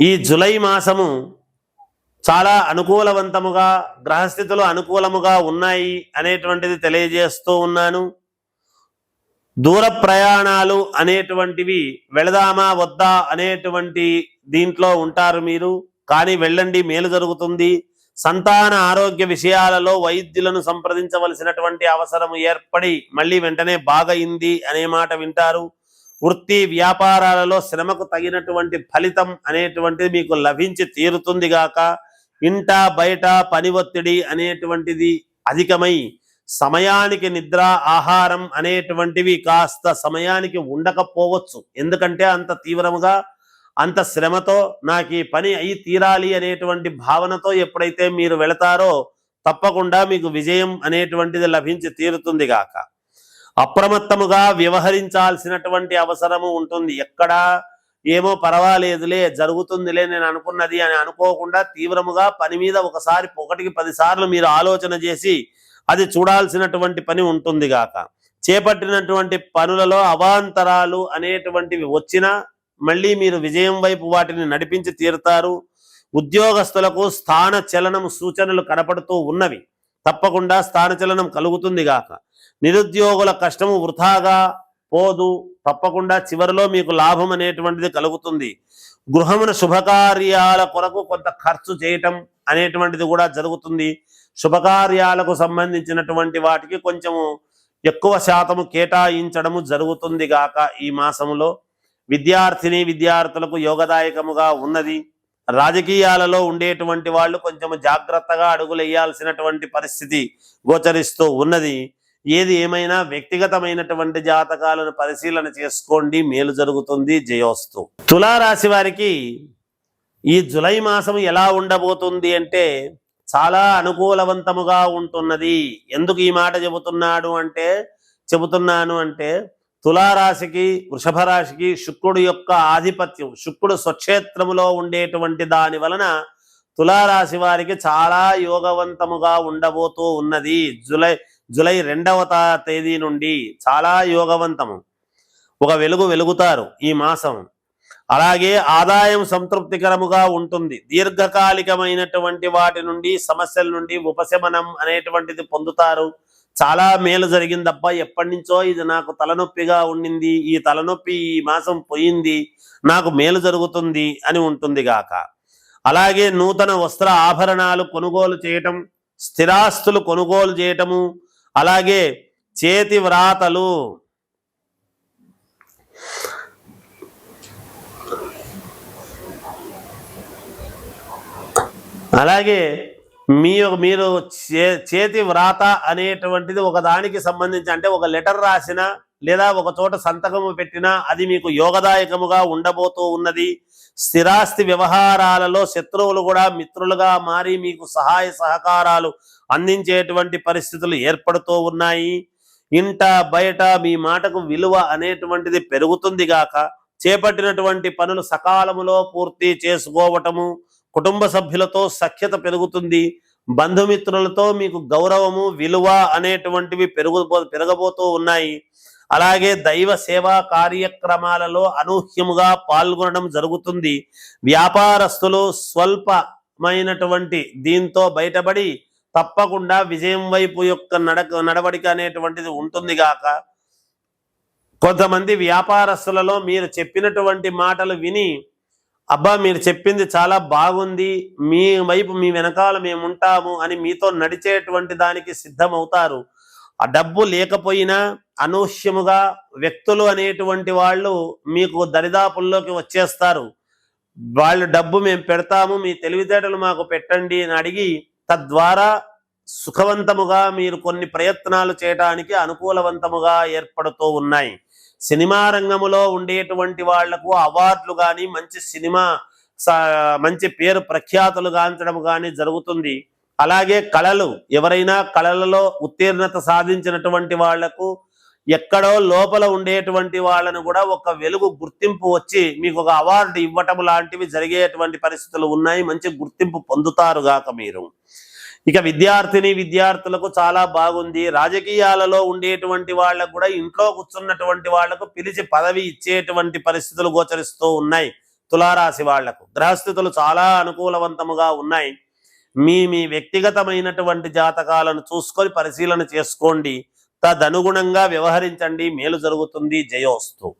ఈ జులై మాసము చాలా అనుకూలవంతముగా గ్రహస్థితులు అనుకూలముగా ఉన్నాయి అనేటువంటిది తెలియజేస్తూ ఉన్నాను. దూర ప్రయాణాలు అనేటువంటివి వెళదామా వద్దా అనేటువంటి దీంట్లో ఉంటారు మీరు. కానీ వెళ్ళండి మేలు జరుగుతుంది. సంతాన ఆరోగ్య విషయాలలో వైద్యులను సంప్రదించవలసినటువంటి అవసరం ఏర్పడి మళ్ళీ వెంటనే బాగయింది అనే మాట వింటారు. వృత్తి వ్యాపారాలలో శ్రమకు తగినటువంటి ఫలితం అనేటువంటిది మీకు లభించి తీరుతుంది గాక. ఇంట బయట పని ఒత్తిడి అనేటువంటిది అధికమై సమయానికి నిద్ర ఆహారం అనేటువంటివి కాస్త సమయానికి ఉండకపోవచ్చు. ఎందుకంటే అంత తీవ్రముగా అంత శ్రమతో నాకు ఈ పని అయి తీరాలి అనేటువంటి భావనతో ఎప్పుడైతే మీరు వెళతారో తప్పకుండా మీకు విజయం అనేటువంటిది లభించి తీరుతుంది గాక. అప్రమత్తముగా వ్యవహరించాల్సినటువంటి అవసరము ఉంటుంది. ఎక్కడా ఏమో పర్వాలేదులే జరుగుతుందిలే నేను అనుకున్నది అని అనుకోకుండా తీవ్రముగా పని మీద ఒకసారి ఒకటికి పదిసార్లు మీరు ఆలోచన చేసి అది చూడాల్సినటువంటి పని ఉంటుంది గాక. చేపట్టినటువంటి పనులలో అవాంతరాలు అనేటువంటివి వచ్చినా మళ్ళీ మీరు విజయం వైపు వాటిని నడిపించి తీరుతారు. ఉద్యోగస్తులకు స్థాన చలనం సూచనలు కనపడుతూ ఉన్నవి. తప్పకుండా స్థానచలనం కలుగుతుంది గాక. నిరుద్యోగుల కష్టము వృథాగా పోదు. తప్పకుండా చివరిలో మీకు లాభం అనేటువంటిది కలుగుతుంది. గృహమున శుభకార్యాల కొరకు కొంత ఖర్చు చేయటం అనేటువంటిది కూడా జరుగుతుంది. శుభకార్యాలకు సంబంధించినటువంటి వాటికి కొంచెము ఎక్కువ శాతము కేటాయించడము జరుగుతుంది గాక ఈ మాసంలో విద్యార్థిని విద్యార్థులకు యోగదాయకముగా ఉన్నది. రాజకీయాలలో ఉండేటువంటి వాళ్ళు కొంచెం జాగ్రత్తగా అడుగులు వేయాల్సినటువంటి పరిస్థితి గోచరిస్తూ ఉన్నది. ఏది ఏమైనా వ్యక్తిగతమైనటువంటి జాతకాలను పరిశీలన చేసుకోండి. మేలు జరుగుతుంది. జయోస్తు. తులారాశి వారికి ఈ జులై మాసం ఎలా ఉండబోతుంది అంటే చాలా అనుకూలవంతముగా ఉంటున్నది. ఎందుకు ఈ మాట చెబుతున్నాడు అంటే చెబుతున్నాను అంటే తులారాశికి వృషభ రాశికి శుక్రుడు యొక్క ఆధిపత్యం శుక్రుడు స్వక్షేత్రములో ఉండేటువంటి దాని వలన తులారాశి వారికి చాలా యోగవంతముగా ఉండబోతూ ఉన్నది. జులై జులై రెండవ తేదీ నుండి చాలా యోగవంతము. ఒక వెలుగు వెలుగుతారు ఈ మాసం. అలాగే ఆదాయం సంతృప్తికరముగా ఉంటుంది. దీర్ఘకాలికమైనటువంటి వాటి నుండి సమస్యల నుండి ఉపశమనం అనేటువంటిది పొందుతారు. చాలా మేలు జరిగిందబ్బా. ఎప్పటి నుంచో ఇది నాకు తలనొప్పిగా ఉండింది. ఈ తలనొప్పి ఈ మాసం పోయింది. నాకు మేలు జరుగుతుంది అని ఉంటుంది గాక. అలాగే నూతన వస్త్ర ఆభరణాలు కొనుగోలు చేయటం స్థిరాస్తులు కొనుగోలు చేయటము అలాగే చేతి వ్రాతలు. అలాగే మీ మీరు చే- చేతి వ్రాత అనేటువంటిది ఒక దానికి సంబంధించి అంటే ఒక లెటర్ రాసిన లేదా ఒక చోట సంతకము పెట్టినా అది మీకు యోగదాయకముగా ఉండబోతూ ఉన్నది. స్థిరాస్తి వ్యవహారాలలో శత్రువులు కూడా మిత్రులుగా మారి మీకు సహాయ సహకారాలు అందించేటువంటి పరిస్థితులు ఏర్పడుతూ ఉన్నాయి. ఇంట బయట మీ మాటకు విలువ అనేటువంటిది పెరుగుతుంది గాక చేపట్టినటువంటి పనులు సకాలములో పూర్తి చేసుకోవటము కుటుంబ సభ్యులతో సఖ్యత పెరుగుతుంది. బంధుమిత్రులతో మీకు గౌరవము విలువ అనేటువంటివి పెరుగు పెరగబోతూ ఉన్నాయి. అలాగే దైవ సేవా కార్యక్రమాలలో అనూహ్యముగా పాల్గొనడం జరుగుతుంది. వ్యాపారస్తులు స్వల్పమైనటువంటి దీంతో బయటపడి తప్పకుండా విజయం వైపు యొక్క నడక నడవడిక అనేటువంటిది ఉంటుంది గాక. కొంతమంది వ్యాపారస్తులలో మీరు చెప్పినటువంటి మాటలు విని అబ్బా మీరు చెప్పింది చాలా బాగుంది. మీ వైపు మీ వెనకాల మేము ఉంటాము అని మీతో నడిచేటువంటి దానికి సిద్ధమవుతారు. ఆ డబ్బు లేకపోయినా అనూహ్యముగా వ్యక్తులు అనేటువంటి వాళ్ళు మీకు దరిదాపుల్లోకి వచ్చేస్తారు. వాళ్ళు డబ్బు మేము పెడతాము మీ తెలివితేటలు మాకు పెట్టండి అని అడిగి తద్వారా సుఖవంతముగా మీరు కొన్ని ప్రయత్నాలు చేయడానికి అనుకూలవంతముగా ఏర్పడుతూ ఉన్నాయి. సినిమా రంగములో ఉండేటువంటి వాళ్ళకు అవార్డులు కానీ మంచి సినిమా మంచి పేరు ప్రఖ్యాతులు గాంచడం కానీ జరుగుతుంది. అలాగే కళలు ఎవరైనా కళలలో ఉత్తీర్ణత సాధించినటువంటి వాళ్ళకు ఎక్కడో లోపల ఉండేటువంటి వాళ్ళను కూడా ఒక వెలుగు గుర్తింపు వచ్చి మీకు ఒక అవార్డు ఇవ్వటం లాంటివి జరిగేటువంటి పరిస్థితులు ఉన్నాయి మంచి గుర్తింపు పొందుతారు గాక మీరు. ఇక విద్యార్థిని విద్యార్థులకు చాలా బాగుంది. రాజకీయాలలో ఉండేటువంటి వాళ్ళకు కూడా ఇంట్లో కూర్చున్నటువంటి వాళ్ళకు పిలిచి పదవి ఇచ్చేటువంటి పరిస్థితులు గోచరిస్తూ ఉన్నాయి తులారాశి వాళ్ళకు. గ్రహస్థితులు చాలా అనుకూలవంతముగా ఉన్నాయి. మీ మీ వ్యక్తిగతమైనటువంటి జాతకాలను చూసుకొని పరిశీలన చేసుకోండి. తదనుగుణంగా వ్యవహరించండి. మేలు జరుగుతుంది. జయోస్తు.